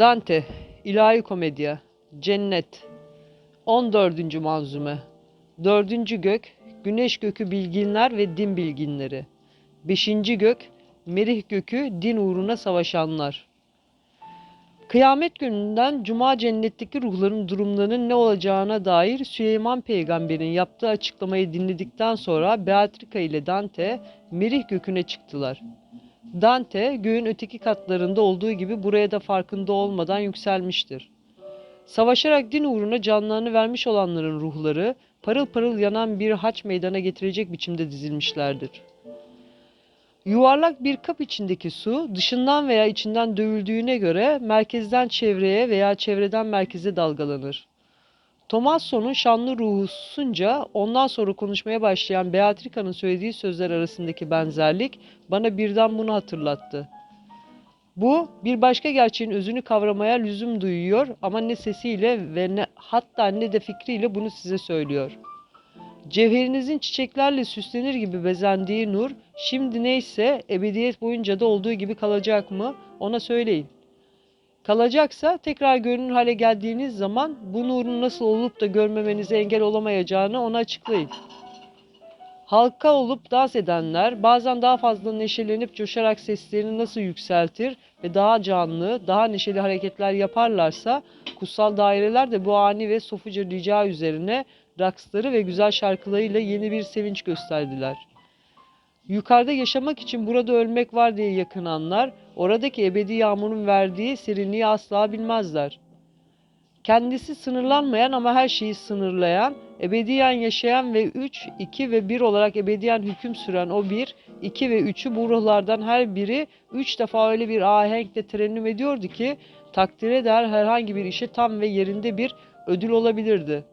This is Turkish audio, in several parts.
Dante, İlahi Komedya, Cennet, 14. Manzume, 4. Gök, Güneş Gökü Bilginler ve Din Bilginleri, 5. Gök, Merih Gökü Din Uğruna Savaşanlar. Kıyamet gününden Cuma cennetteki ruhların durumlarının ne olacağına dair Süleyman Peygamber'in yaptığı açıklamayı dinledikten sonra Beatrika ile Dante Merih Gökü'ne çıktılar. Dante göğün öteki katlarında olduğu gibi buraya da farkında olmadan yükselmiştir. Savaşarak din uğruna canlarını vermiş olanların ruhları parıl parıl yanan bir haç meydana getirecek biçimde dizilmişlerdir. Yuvarlak bir kap içindeki su dışından veya içinden dövüldüğüne göre merkezden çevreye veya çevreden merkeze dalgalanır. Tomasso'nun şanlı ruhu susunca ondan sonra konuşmaya başlayan Beatrica'nın söylediği sözler arasındaki benzerlik bana birden bunu hatırlattı. Bu bir başka gerçeğin özünü kavramaya lüzum duyuyor ama ne sesiyle ve ne hatta ne de fikriyle bunu size söylüyor. Cevherinizin çiçeklerle süslenir gibi bezendiği nur şimdi neyse ebediyet boyunca da olduğu gibi kalacak mı ona söyleyin. Kalacaksa tekrar görünür hale geldiğiniz zaman bu nurun nasıl olup da görmemenize engel olamayacağını ona açıklayın. Halka olup dans edenler bazen daha fazla neşelenip coşarak seslerini nasıl yükseltir ve daha canlı, daha neşeli hareketler yaparlarsa kutsal daireler de bu ani ve sofuca rica üzerine raksları ve güzel şarkılarıyla yeni bir sevinç gösterdiler. Yukarıda yaşamak için burada ölmek var diye yakınanlar, oradaki ebedi yağmurun verdiği serinliği asla bilmezler. Kendisi sınırlanmayan ama her şeyi sınırlayan, ebediyen yaşayan ve 3, 2 ve 1 olarak ebediyen hüküm süren o 1, 2 ve 3'ü bu ruhlardan her biri 3 defa öyle bir ahenkle terennüm ediyordu ki takdire değer herhangi bir işe tam ve yerinde bir ödül olabilirdi.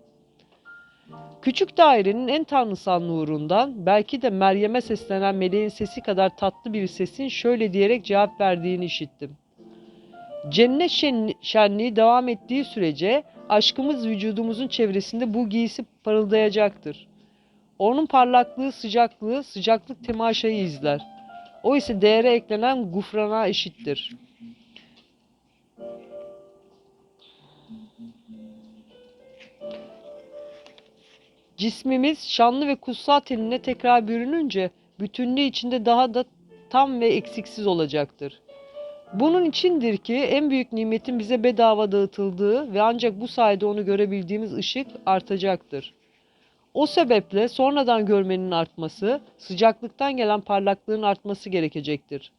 Küçük dairenin en tanrısal nurundan belki de Meryem'e seslenen meleğin sesi kadar tatlı bir sesin şöyle diyerek cevap verdiğini işittim. Cennet şen- şenliği devam ettiği sürece aşkımız vücudumuzun çevresinde bu giysi parıldayacaktır. Onun parlaklığı, sıcaklığı, sıcaklık temaşayı izler. O ise değere eklenen gufrana eşittir. Cismimiz şanlı ve kutsal tenine tekrar bürününce bütünlüğü içinde daha da tam ve eksiksiz olacaktır. Bunun içindir ki en büyük nimetin bize bedava dağıtıldığı ve ancak bu sayede onu görebildiğimiz ışık artacaktır. O sebeple sonradan görmenin artması, sıcaklıktan gelen parlaklığın artması gerekecektir.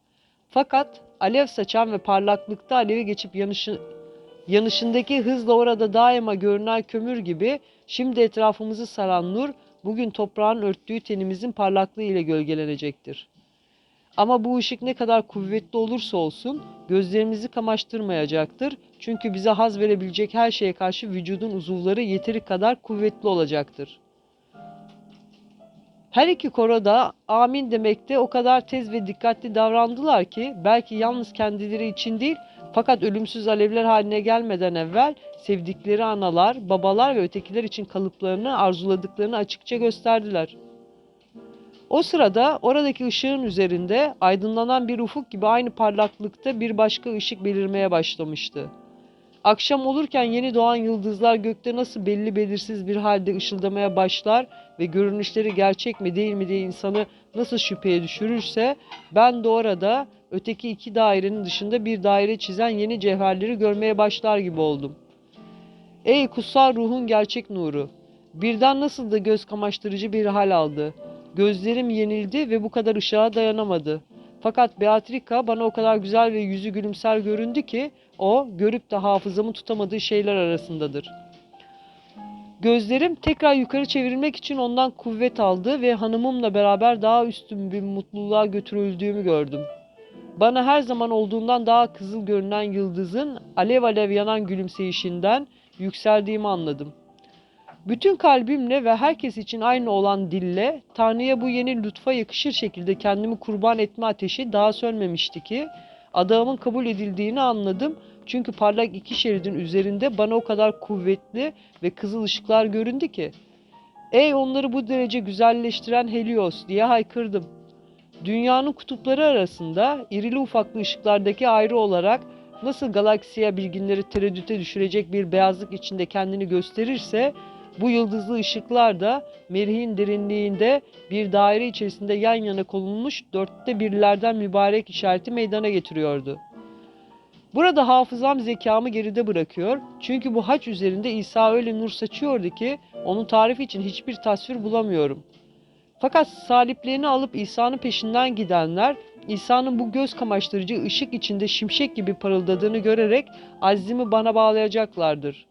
Fakat alev saçan ve parlaklıkta alevi geçip yanışı, yanışındaki hızla orada daima görünen kömür gibi şimdi etrafımızı saran nur bugün toprağın örttüğü tenimizin parlaklığı ile gölgelenecektir. Ama bu ışık ne kadar kuvvetli olursa olsun gözlerimizi kamaştırmayacaktır. Çünkü bize haz verebilecek her şeye karşı vücudun uzuvları yeteri kadar kuvvetli olacaktır. Her iki koro da amin demekte o kadar tez ve dikkatli davrandılar ki belki yalnız kendileri için değil fakat ölümsüz alevler haline gelmeden evvel sevdikleri analar, babalar ve ötekiler için kalıplarını arzuladıklarını açıkça gösterdiler. O sırada oradaki ışığın üzerinde aydınlanan bir ufuk gibi aynı parlaklıkta bir başka ışık belirmeye başlamıştı. Akşam olurken yeni doğan yıldızlar gökte nasıl belli belirsiz bir halde ışıldamaya başlar ve görünüşleri gerçek mi değil mi diye insanı nasıl şüpheye düşürürse ben de orada öteki iki dairenin dışında bir daire çizen yeni cevherleri görmeye başlar gibi oldum. Ey kutsal ruhun gerçek nuru! Birden nasıl da göz kamaştırıcı bir hal aldı. Gözlerim yenildi ve bu kadar ışığa dayanamadı. Fakat Beatrika bana o kadar güzel ve yüzü gülümser göründü ki o görüp de hafızamı tutamadığı şeyler arasındadır. Gözlerim tekrar yukarı çevrilmek için ondan kuvvet aldı ve hanımımla beraber daha üstün bir mutluluğa götürüldüğümü gördüm. Bana her zaman olduğundan daha kızıl görünen yıldızın alev alev yanan gülümseyişinden yükseldiğimi anladım. Bütün kalbimle ve herkes için aynı olan dille Tanrı'ya bu yeni lütfa yakışır şekilde kendimi kurban etme ateşi daha sönmemişti ki adamın kabul edildiğini anladım. Çünkü parlak iki şeridin üzerinde bana o kadar kuvvetli ve kızıl ışıklar göründü ki. Ey onları bu derece güzelleştiren Helios diye haykırdım. Dünyanın kutupları arasında irili ufaklı ışıklardaki ayrı olarak nasıl galaksiye bilginleri tereddüte düşürecek bir beyazlık içinde kendini gösterirse bu yıldızlı ışıklar da Merih'in derinliğinde bir daire içerisinde yan yana konulmuş dörtte birlerden mübarek işareti meydana getiriyordu. Burada hafızam zekamı geride bırakıyor. Çünkü bu haç üzerinde İsa öyle nur saçıyordu ki onun tarifi için hiçbir tasvir bulamıyorum. Fakat saliplerini alıp İsa'nın peşinden gidenler İsa'nın bu göz kamaştırıcı ışık içinde şimşek gibi parıldadığını görerek azimi bana bağlayacaklardır.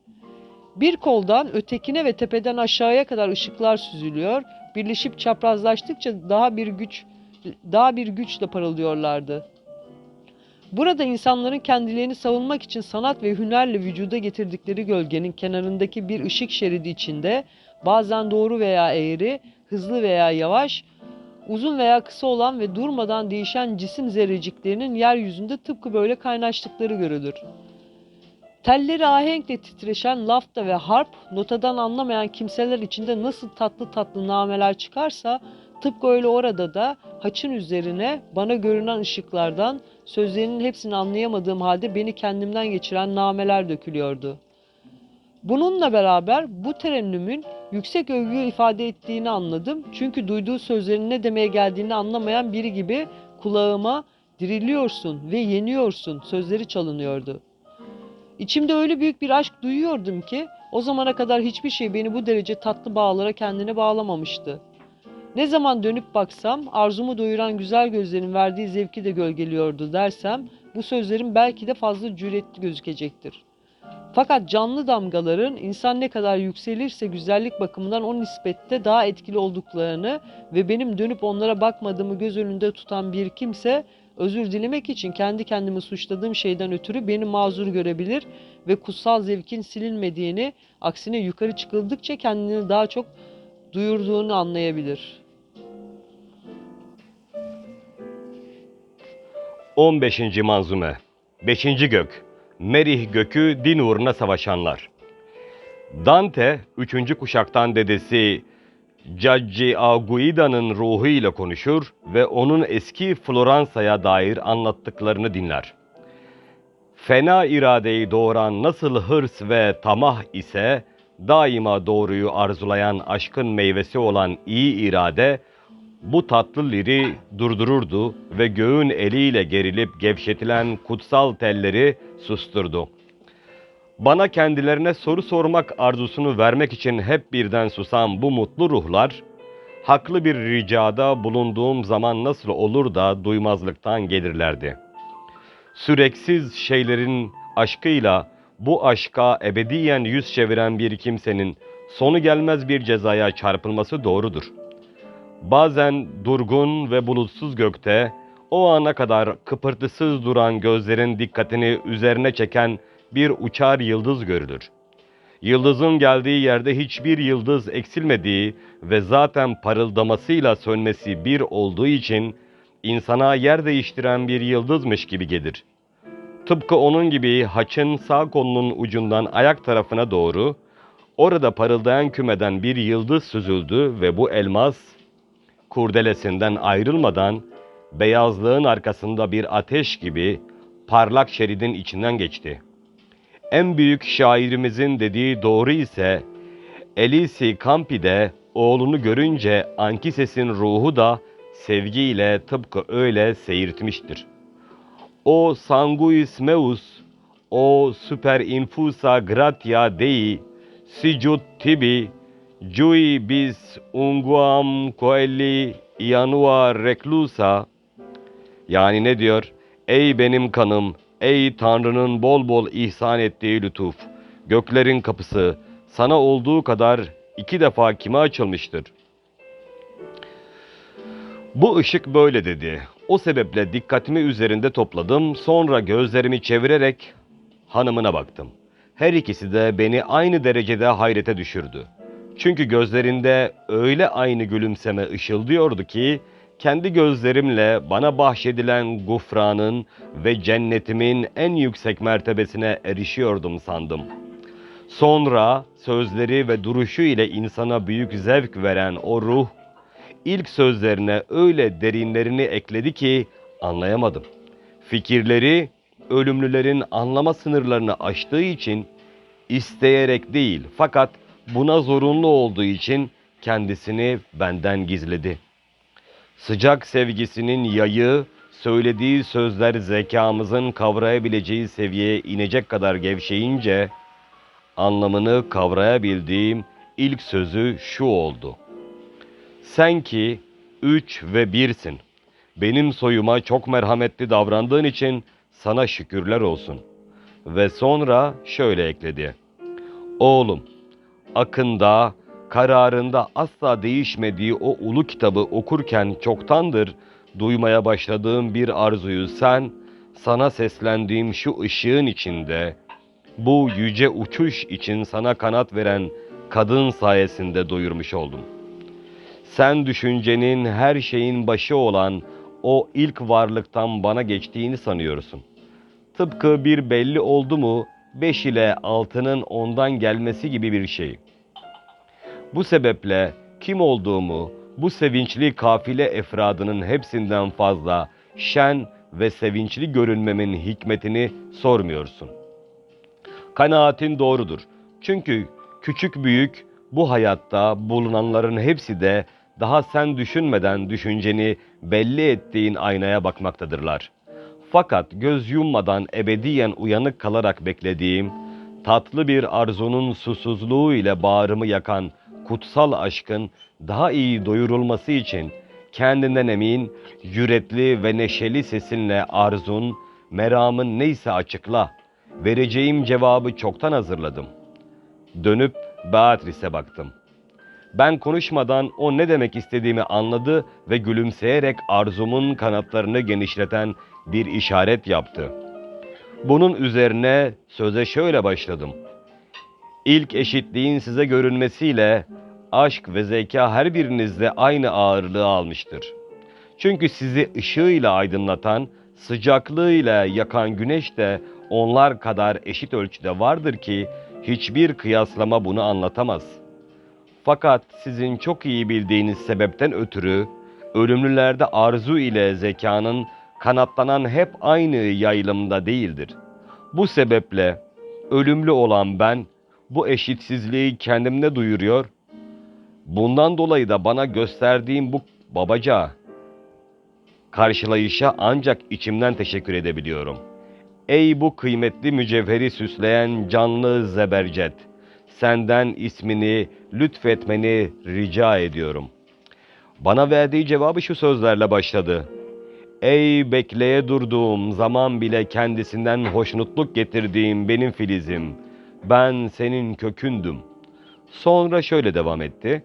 Bir koldan ötekine ve tepeden aşağıya kadar ışıklar süzülüyor, birleşip çaprazlaştıkça daha bir güç daha bir güçle parıldıyorlardı. Burada insanların kendilerini savunmak için sanat ve hünerle vücuda getirdikleri gölgenin kenarındaki bir ışık şeridi içinde bazen doğru veya eğri, hızlı veya yavaş, uzun veya kısa olan ve durmadan değişen cisim zerreciklerinin yeryüzünde tıpkı böyle kaynaştıkları görülür. Telleri ahenkle titreşen lafta ve harp, notadan anlamayan kimseler içinde nasıl tatlı tatlı nameler çıkarsa, tıpkı öyle orada da haçın üzerine bana görünen ışıklardan sözlerinin hepsini anlayamadığım halde beni kendimden geçiren nameler dökülüyordu. Bununla beraber bu terennümün yüksek övgü ifade ettiğini anladım. Çünkü duyduğu sözlerin ne demeye geldiğini anlamayan biri gibi kulağıma diriliyorsun ve yeniyorsun sözleri çalınıyordu. İçimde öyle büyük bir aşk duyuyordum ki o zamana kadar hiçbir şey beni bu derece tatlı bağlara kendine bağlamamıştı. Ne zaman dönüp baksam arzumu doyuran güzel gözlerin verdiği zevki de gölgeliyordu dersem bu sözlerim belki de fazla cüretli gözükecektir. Fakat canlı damgaların insan ne kadar yükselirse güzellik bakımından o nispette daha etkili olduklarını ve benim dönüp onlara bakmadığımı göz önünde tutan bir kimse özür dilemek için kendi kendimi suçladığım şeyden ötürü beni mazur görebilir ve kutsal zevkin silinmediğini, aksine yukarı çıkıldıkça kendini daha çok duyurduğunu anlayabilir. 15. Manzume 5. Gök Merih Gökü din uğruna savaşanlar Dante 3. kuşaktan dedesi Caggi Aguida'nın ruhu ile konuşur ve onun eski Floransa'ya dair anlattıklarını dinler. Fena iradeyi doğuran nasıl hırs ve tamah ise daima doğruyu arzulayan aşkın meyvesi olan iyi irade bu tatlı liri durdururdu ve göğün eliyle gerilip gevşetilen kutsal telleri susturdu. Bana kendilerine soru sormak arzusunu vermek için hep birden susan bu mutlu ruhlar, haklı bir ricada bulunduğum zaman nasıl olur da duymazlıktan gelirlerdi. Süreksiz şeylerin aşkıyla bu aşka ebediyen yüz çeviren bir kimsenin sonu gelmez bir cezaya çarpılması doğrudur. Bazen durgun ve bulutsuz gökte o ana kadar kıpırtısız duran gözlerin dikkatini üzerine çeken bir uçar yıldız görülür. Yıldızın geldiği yerde hiçbir yıldız eksilmediği ve zaten parıldamasıyla sönmesi bir olduğu için insana yer değiştiren bir yıldızmış gibi gelir. Tıpkı onun gibi haçın sağ kolunun ucundan ayak tarafına doğru orada parıldayan kümeden bir yıldız süzüldü ve bu elmas kurdelesinden ayrılmadan beyazlığın arkasında bir ateş gibi parlak şeridin içinden geçti. En büyük şairimizin dediği doğru ise Elisi Campi'de oğlunu görünce Ankises'in ruhu da sevgiyle tıpkı öyle seyirtmiştir. O sanguis meus, o super infusa gratia dei, sicut tibi, Jui bis unguam coeli ianua reclusa yani ne diyor? Ey benim kanım, ey Tanrı'nın bol bol ihsan ettiği lütuf, göklerin kapısı sana olduğu kadar iki defa kime açılmıştır? Bu ışık böyle dedi. O sebeple dikkatimi üzerinde topladım, sonra gözlerimi çevirerek hanımına baktım. Her ikisi de beni aynı derecede hayrete düşürdü. Çünkü gözlerinde öyle aynı gülümseme ışıldıyordu ki kendi gözlerimle bana bahşedilen gufranın ve cennetimin en yüksek mertebesine erişiyordum sandım. Sonra sözleri ve duruşu ile insana büyük zevk veren o ruh ilk sözlerine öyle derinlerini ekledi ki anlayamadım. Fikirleri ölümlülerin anlama sınırlarını aştığı için isteyerek değil fakat buna zorunlu olduğu için kendisini benden gizledi. Sıcak sevgisinin yayı, söylediği sözler zekamızın kavrayabileceği seviyeye inecek kadar gevşeyince anlamını kavrayabildiğim ilk sözü şu oldu. Sen ki üç ve birsin. Benim soyuma çok merhametli davrandığın için sana şükürler olsun. Ve sonra şöyle ekledi. Oğlum, akında, kararında asla değişmediği o ulu kitabı okurken çoktandır duymaya başladığım bir arzuyu sen, sana seslendiğim şu ışığın içinde, bu yüce uçuş için sana kanat veren kadın sayesinde doyurmuş oldum. Sen düşüncenin her şeyin başı olan o ilk varlıktan bana geçtiğini sanıyorsun. Tıpkı bir belli oldu mu beş ile altının ondan gelmesi gibi bir şey. Bu sebeple kim olduğumu bu sevinçli kafile efradının hepsinden fazla şen ve sevinçli görünmemin hikmetini sormuyorsun. Kanaatin doğrudur. Çünkü küçük büyük bu hayatta bulunanların hepsi de daha sen düşünmeden düşünceni belli ettiğin aynaya bakmaktadırlar. Fakat göz yummadan ebediyen uyanık kalarak beklediğim, tatlı bir arzunun susuzluğu ile bağrımı yakan kutsal aşkın daha iyi doyurulması için kendinden emin, yürekli ve neşeli sesinle arzun, meramın neyse açıkla. Vereceğim cevabı çoktan hazırladım. Dönüp Beatrice'e baktım. Ben konuşmadan o ne demek istediğimi anladı ve gülümseyerek arzumun kanatlarını genişleten bir işaret yaptı. Bunun üzerine söze şöyle başladım. İlk eşitliğin size görünmesiyle aşk ve zeka her birinizde aynı ağırlığı almıştır. Çünkü sizi ışığıyla aydınlatan, sıcaklığıyla yakan güneş de onlar kadar eşit ölçüde vardır ki hiçbir kıyaslama bunu anlatamaz.'' Fakat sizin çok iyi bildiğiniz sebepten ötürü ölümlülerde arzu ile zekanın kanatlanan hep aynı yayılımda değildir. Bu sebeple ölümlü olan ben bu eşitsizliği kendimde duyuruyor. Bundan dolayı da bana gösterdiğim bu babaca karşılayışa ancak içimden teşekkür edebiliyorum. Ey bu kıymetli mücevheri süsleyen canlı zebercet! senden ismini lütfetmeni rica ediyorum. Bana verdiği cevabı şu sözlerle başladı. Ey bekleye durduğum zaman bile kendisinden hoşnutluk getirdiğim benim filizim. Ben senin kökündüm. Sonra şöyle devam etti.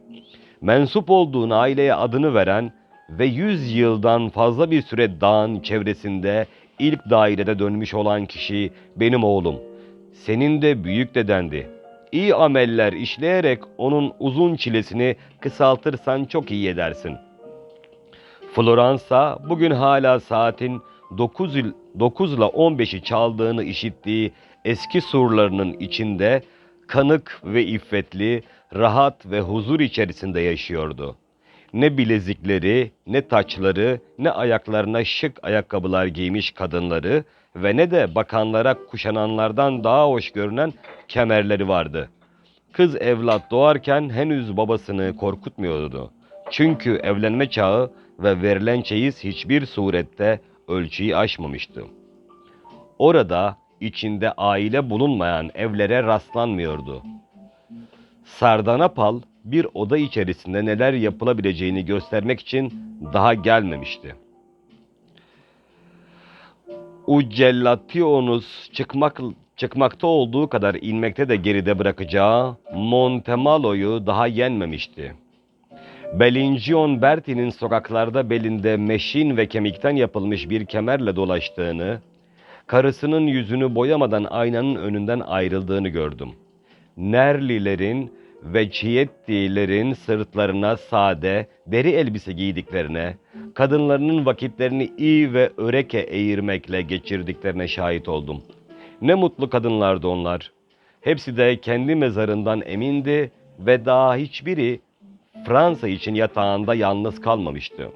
Mensup olduğun aileye adını veren ve yüz yıldan fazla bir süre dağın çevresinde ilk dairede dönmüş olan kişi benim oğlum. Senin de büyük dedendi iyi ameller işleyerek onun uzun çilesini kısaltırsan çok iyi edersin. Floransa bugün hala saatin 9, 9 ile 15'i çaldığını işittiği eski surlarının içinde kanık ve iffetli, rahat ve huzur içerisinde yaşıyordu. Ne bilezikleri, ne taçları, ne ayaklarına şık ayakkabılar giymiş kadınları ve ne de bakanlara kuşananlardan daha hoş görünen kemerleri vardı. Kız evlat doğarken henüz babasını korkutmuyordu. Çünkü evlenme çağı ve verilen çeyiz hiçbir surette ölçüyü aşmamıştı. Orada içinde aile bulunmayan evlere rastlanmıyordu. Sardanapal bir oda içerisinde neler yapılabileceğini göstermek için daha gelmemişti. Ucellationus çıkmak çıkmakta olduğu kadar inmekte de geride bırakacağı Montemalo'yu daha yenmemişti. Belingion Berti'nin sokaklarda belinde meşin ve kemikten yapılmış bir kemerle dolaştığını, karısının yüzünü boyamadan aynanın önünden ayrıldığını gördüm. Nerlilerin ve Çiyettilerin sırtlarına sade, deri elbise giydiklerine, kadınlarının vakitlerini iyi ve öreke eğirmekle geçirdiklerine şahit oldum. Ne mutlu kadınlardı onlar. Hepsi de kendi mezarından emindi ve daha hiçbiri Fransa için yatağında yalnız kalmamıştı.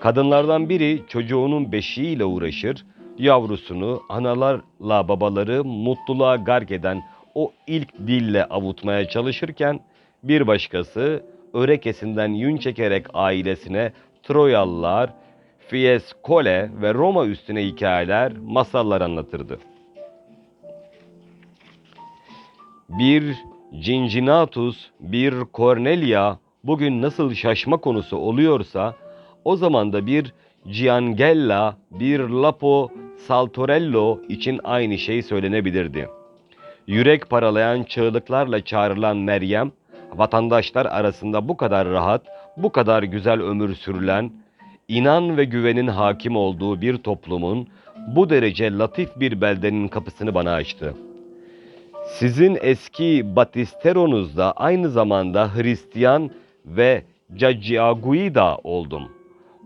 Kadınlardan biri çocuğunun beşiğiyle uğraşır, yavrusunu analarla babaları mutluluğa gark eden o ilk dille avutmaya çalışırken bir başkası örekesinden yün çekerek ailesine Troyalılar, Fiescole ve Roma üstüne hikayeler, masallar anlatırdı. Bir Cincinnatus, bir Cornelia bugün nasıl şaşma konusu oluyorsa, o zaman da bir Giangella, bir Lapo Saltorello için aynı şey söylenebilirdi. Yürek paralayan çığlıklarla çağrılan Meryem, vatandaşlar arasında bu kadar rahat, bu kadar güzel ömür sürülen, inan ve güvenin hakim olduğu bir toplumun bu derece latif bir beldenin kapısını bana açtı. Sizin eski batisteronuzda aynı zamanda Hristiyan ve Cacciaguida oldum.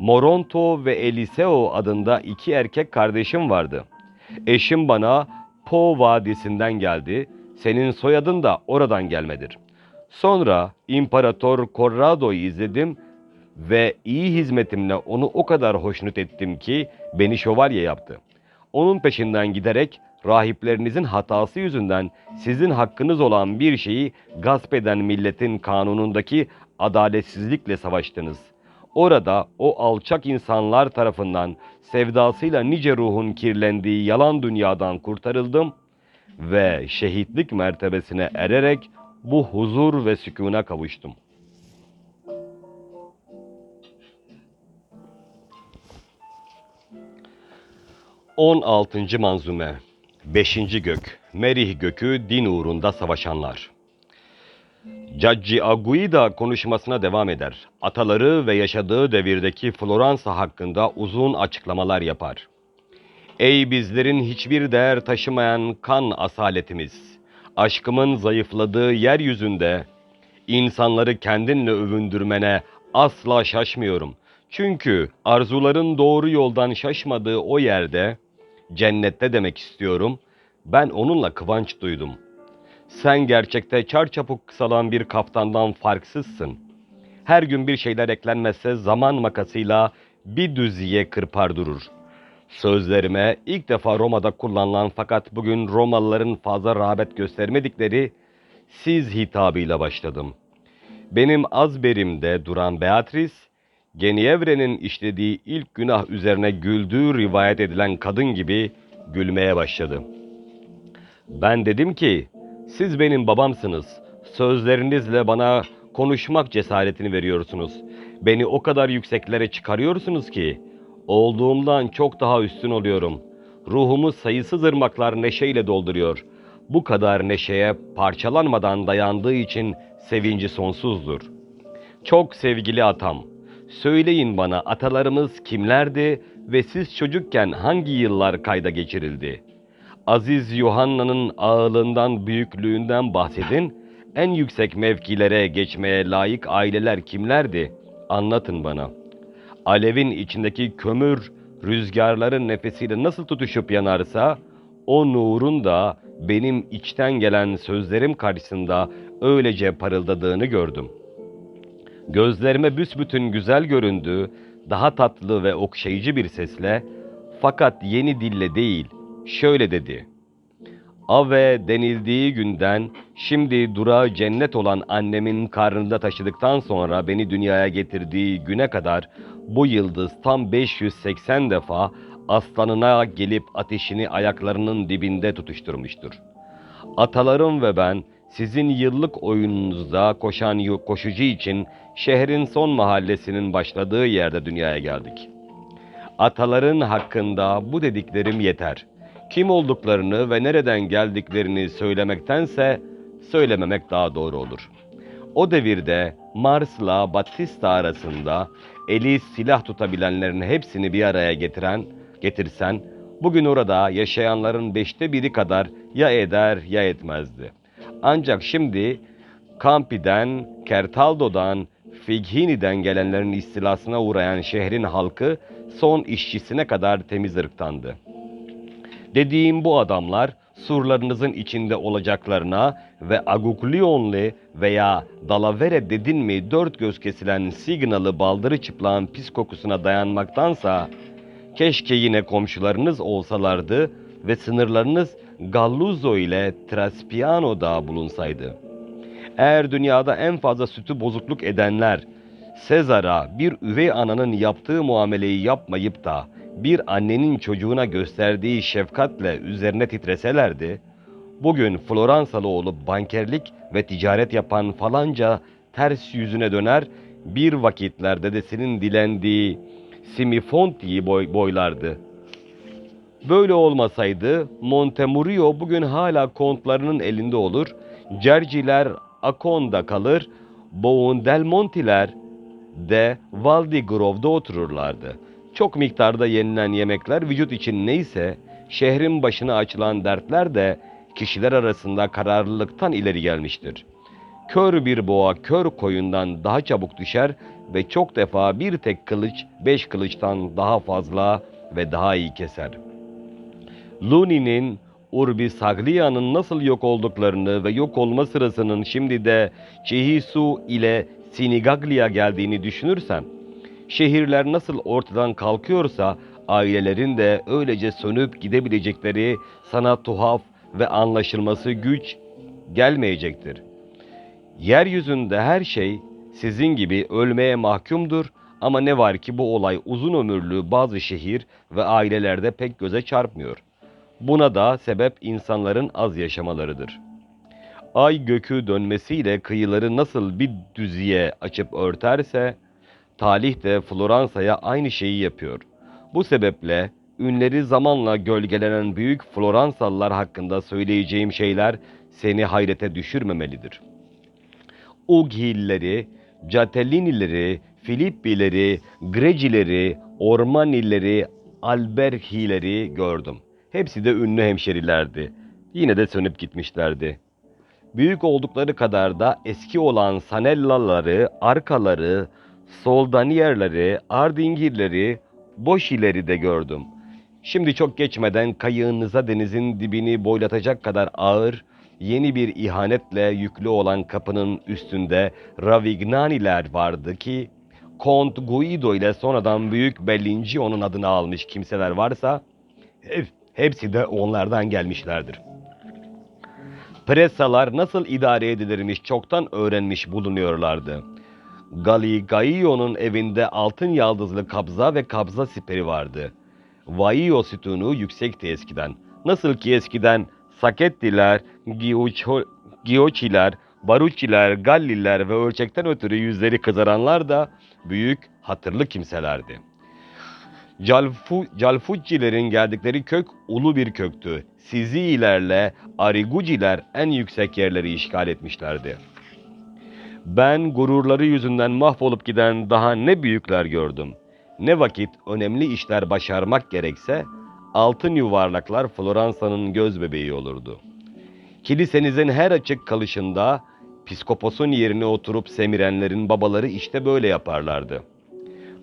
Moronto ve Eliseo adında iki erkek kardeşim vardı. Eşim bana Po Vadisi'nden geldi, senin soyadın da oradan gelmedir. Sonra İmparator Corrado'yu izledim ve iyi hizmetimle onu o kadar hoşnut ettim ki beni şövalye yaptı. Onun peşinden giderek rahiplerinizin hatası yüzünden sizin hakkınız olan bir şeyi gasp eden milletin kanunundaki adaletsizlikle savaştınız. Orada o alçak insanlar tarafından sevdasıyla nice ruhun kirlendiği yalan dünyadan kurtarıldım ve şehitlik mertebesine ererek bu huzur ve sükûna kavuştum. On altıncı manzume 5. gök Merih gökü din uğrunda savaşanlar Cacci Aguida konuşmasına devam eder. Ataları ve yaşadığı devirdeki Floransa hakkında uzun açıklamalar yapar. Ey bizlerin hiçbir değer taşımayan kan asaletimiz! Aşkımın zayıfladığı yeryüzünde insanları kendinle övündürmene asla şaşmıyorum. Çünkü arzuların doğru yoldan şaşmadığı o yerde, cennette demek istiyorum, ben onunla kıvanç duydum. Sen gerçekte çarçabuk kısalan bir kaftandan farksızsın. Her gün bir şeyler eklenmezse zaman makasıyla bir düziye kırpar durur. Sözlerime ilk defa Roma'da kullanılan fakat bugün Romalıların fazla rağbet göstermedikleri siz hitabıyla başladım. Benim azberimde duran Beatrice, Genievre'nin işlediği ilk günah üzerine güldüğü rivayet edilen kadın gibi gülmeye başladı. Ben dedim ki, siz benim babamsınız. Sözlerinizle bana konuşmak cesaretini veriyorsunuz. Beni o kadar yükseklere çıkarıyorsunuz ki, olduğumdan çok daha üstün oluyorum. Ruhumu sayısız ırmaklar neşeyle dolduruyor. Bu kadar neşeye parçalanmadan dayandığı için sevinci sonsuzdur. Çok sevgili atam, söyleyin bana atalarımız kimlerdi ve siz çocukken hangi yıllar kayda geçirildi? Aziz Yuhanna'nın ağılığından, büyüklüğünden bahsedin. En yüksek mevkilere geçmeye layık aileler kimlerdi? Anlatın bana. Alevin içindeki kömür rüzgarların nefesiyle nasıl tutuşup yanarsa, o nurun da benim içten gelen sözlerim karşısında öylece parıldadığını gördüm. Gözlerime büsbütün güzel göründü, daha tatlı ve okşayıcı bir sesle, fakat yeni dille değil, şöyle dedi. Ave denildiği günden şimdi durağı cennet olan annemin karnında taşıdıktan sonra beni dünyaya getirdiği güne kadar bu yıldız tam 580 defa aslanına gelip ateşini ayaklarının dibinde tutuşturmuştur. Atalarım ve ben sizin yıllık oyununuzda koşan koşucu için şehrin son mahallesinin başladığı yerde dünyaya geldik. Ataların hakkında bu dediklerim yeter. Kim olduklarını ve nereden geldiklerini söylemektense söylememek daha doğru olur. O devirde Mars'la Batista arasında eli silah tutabilenlerin hepsini bir araya getiren, getirsen, bugün orada yaşayanların beşte biri kadar ya eder ya etmezdi. Ancak şimdi Campi'den, Kertaldo'dan, Fighini'den gelenlerin istilasına uğrayan şehrin halkı son işçisine kadar temiz ırktandı. Dediğim bu adamlar surlarınızın içinde olacaklarına ve Aguglionli veya Dalavere dedin mi dört göz kesilen signalı baldırı çıplağın pis kokusuna dayanmaktansa Keşke yine komşularınız olsalardı ve sınırlarınız Galluzzo ile Traspiano'da bulunsaydı. Eğer dünyada en fazla sütü bozukluk edenler Sezar'a bir üvey ananın yaptığı muameleyi yapmayıp da bir annenin çocuğuna gösterdiği şefkatle üzerine titreselerdi, bugün Floransalı olup bankerlik ve ticaret yapan falanca ters yüzüne döner, bir vakitler dedesinin dilendiği Simifonti'yi boy boylardı. Böyle olmasaydı Montemurio bugün hala kontlarının elinde olur, Cerciler Akon'da kalır, Boundelmontiler de Valdigrove'da otururlardı. Çok miktarda yenilen yemekler vücut için neyse, şehrin başına açılan dertler de kişiler arasında kararlılıktan ileri gelmiştir. Kör bir boğa kör koyundan daha çabuk düşer ve çok defa bir tek kılıç beş kılıçtan daha fazla ve daha iyi keser. Luni'nin Urbi Saglia'nın nasıl yok olduklarını ve yok olma sırasının şimdi de Chihisu ile Sinigaglia geldiğini düşünürsem, şehirler nasıl ortadan kalkıyorsa ailelerin de öylece sönüp gidebilecekleri sana tuhaf ve anlaşılması güç gelmeyecektir. Yeryüzünde her şey sizin gibi ölmeye mahkumdur ama ne var ki bu olay uzun ömürlü bazı şehir ve ailelerde pek göze çarpmıyor. Buna da sebep insanların az yaşamalarıdır. Ay gökü dönmesiyle kıyıları nasıl bir düzüye açıp örterse, talih de Floransa'ya aynı şeyi yapıyor. Bu sebeple ünleri zamanla gölgelenen büyük Floransalılar hakkında söyleyeceğim şeyler seni hayrete düşürmemelidir. Ughilleri, Catellinileri, Filippileri, Grecileri, Ormanileri, Alberhileri gördüm. Hepsi de ünlü hemşerilerdi. Yine de sönüp gitmişlerdi. Büyük oldukları kadar da eski olan Sanellaları, Arkaları, Soldaniyerleri, Ardingirleri, Boşileri de gördüm. Şimdi çok geçmeden kayığınıza denizin dibini boylatacak kadar ağır, yeni bir ihanetle yüklü olan kapının üstünde Ravignaniler vardı ki, Kont Guido ile sonradan Büyük Bellingio'nun adını almış kimseler varsa, hep, hepsi de onlardan gelmişlerdir. Presalar nasıl idare edilirmiş çoktan öğrenmiş bulunuyorlardı. Galigaio'nun evinde altın yaldızlı kabza ve kabza siperi vardı. Vaio sütunu yüksekti eskiden. Nasıl ki eskiden Sakettiler, Gioçiler, Baruçiler, Galliler ve ölçekten ötürü yüzleri kızaranlar da büyük hatırlı kimselerdi. Calfu, Calfuccilerin geldikleri kök ulu bir köktü. Sizilerle Ariguciler en yüksek yerleri işgal etmişlerdi. Ben gururları yüzünden mahvolup giden daha ne büyükler gördüm. Ne vakit önemli işler başarmak gerekse altın yuvarlaklar Floransa'nın göz bebeği olurdu. Kilisenizin her açık kalışında piskoposun yerine oturup semirenlerin babaları işte böyle yaparlardı.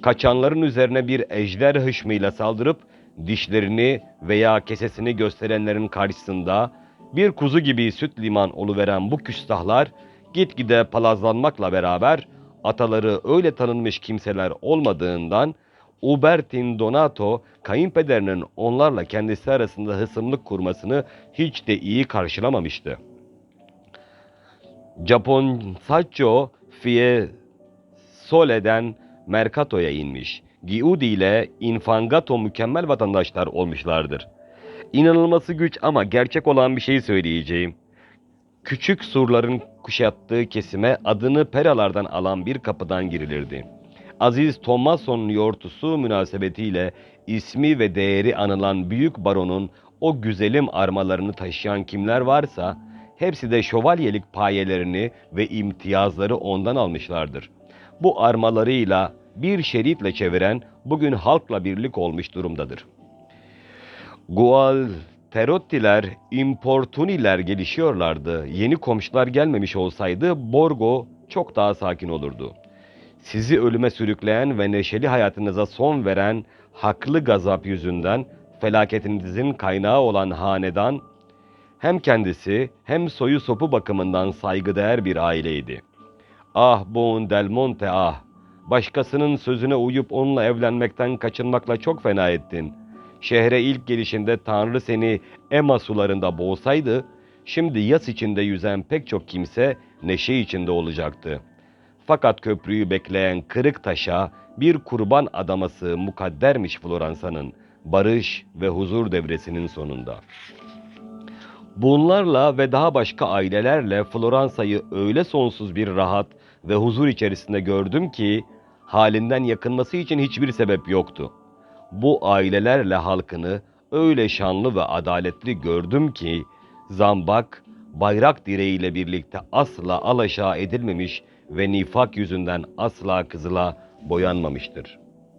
Kaçanların üzerine bir ejder hışmıyla saldırıp dişlerini veya kesesini gösterenlerin karşısında bir kuzu gibi süt liman oluveren bu küstahlar gitgide palazlanmakla beraber ataları öyle tanınmış kimseler olmadığından Ubertin Donato kayınpederinin onlarla kendisi arasında hısımlık kurmasını hiç de iyi karşılamamıştı. Japon Sacco Fiesole'den Mercato'ya inmiş. Giudi ile Infangato mükemmel vatandaşlar olmuşlardır. İnanılması güç ama gerçek olan bir şey söyleyeceğim. Küçük surların kuşattığı kesime adını Peralardan alan bir kapıdan girilirdi. Aziz Tommason'un yortusu münasebetiyle ismi ve değeri anılan büyük baronun o güzelim armalarını taşıyan kimler varsa hepsi de şövalyelik payelerini ve imtiyazları ondan almışlardır. Bu armalarıyla bir şeritle çeviren bugün halkla birlik olmuş durumdadır. Gualterottiler, Importuniler gelişiyorlardı. Yeni komşular gelmemiş olsaydı Borgo çok daha sakin olurdu. Sizi ölüme sürükleyen ve neşeli hayatınıza son veren haklı gazap yüzünden felaketinizin kaynağı olan hanedan hem kendisi hem soyu sopu bakımından saygıdeğer bir aileydi. Ah Boun del Monte ah! Başkasının sözüne uyup onunla evlenmekten kaçınmakla çok fena ettin. Şehre ilk gelişinde Tanrı seni Ema sularında boğsaydı, şimdi yas içinde yüzen pek çok kimse neşe içinde olacaktı. Fakat köprüyü bekleyen kırık taşa bir kurban adaması mukaddermiş Floransa'nın barış ve huzur devresinin sonunda. Bunlarla ve daha başka ailelerle Floransa'yı öyle sonsuz bir rahat ve huzur içerisinde gördüm ki halinden yakınması için hiçbir sebep yoktu. Bu ailelerle halkını öyle şanlı ve adaletli gördüm ki zambak bayrak direğiyle birlikte asla alaşağı edilmemiş ve nifak yüzünden asla kızıla boyanmamıştır.''